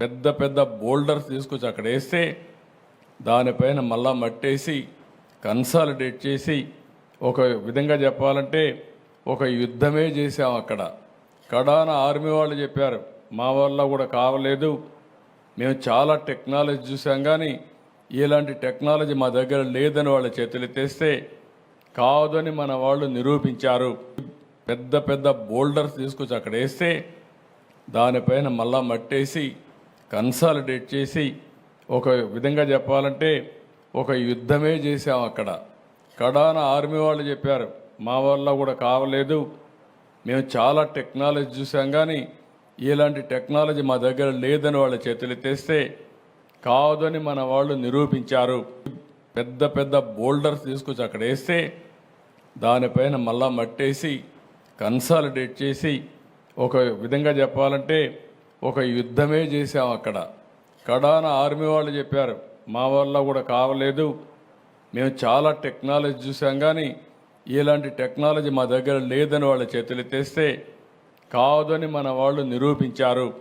పెద్ద పెద్ద బోల్డర్స్ తీసుకొచ్చి అక్కడ వేస్తే దానిపైన మళ్ళా మట్టేసి కన్సాలిడేట్ చేసి ఒక విధంగా చెప్పాలంటే ఒక యుద్ధమే చేసాం అక్కడ. కడాన ఆర్మీ వాళ్ళు చెప్పారు మా వల్ల కూడా కావలేదు. మేము చాలా టెక్నాలజీ చూసాం కానీ ఇలాంటి టెక్నాలజీ మా దగ్గర లేదని వాళ్ళ చేతులు తెస్తే కాదని మన వాళ్ళు నిరూపించారు. పెద్ద పెద్ద బోల్డర్స్ తీసుకొచ్చి అక్కడ వేస్తే దానిపైన మళ్ళా మట్టేసి కన్సాలిడేట్ చేసి ఒక విధంగా చెప్పాలంటే ఒక యుద్ధమే చేసాం అక్కడ. కడాన ఆర్మీ వాళ్ళు చెప్పారు మా వల్ల కూడా కావలేదు మేము చాలా టెక్నాలజీ చూసాం కానీ ఇలాంటి టెక్నాలజీ మా దగ్గర లేదని వాళ్ళ చేతులు తెస్తే కాదని మన వాళ్ళు నిరూపించారు. పెద్ద పెద్ద బోల్డర్స్ తీసుకొచ్చి అక్కడ వేస్తే దానిపైన మళ్ళా మట్టేసి కన్సాలిడేట్ చేసి ఒక విధంగా చెప్పాలంటే ఒక యుద్ధమే చేసాం అక్కడ. కడాన ఆర్మీ వాళ్ళు చెప్పారు మా వల్ల కూడా కావలేదు. మేము చాలా టెక్నాలజీ చూసాం కానీ ఇలాంటి టెక్నాలజీ మా దగ్గర లేదని వాళ్ళ చేతులు తెస్తే కాదని మన వాళ్ళు నిరూపించారు.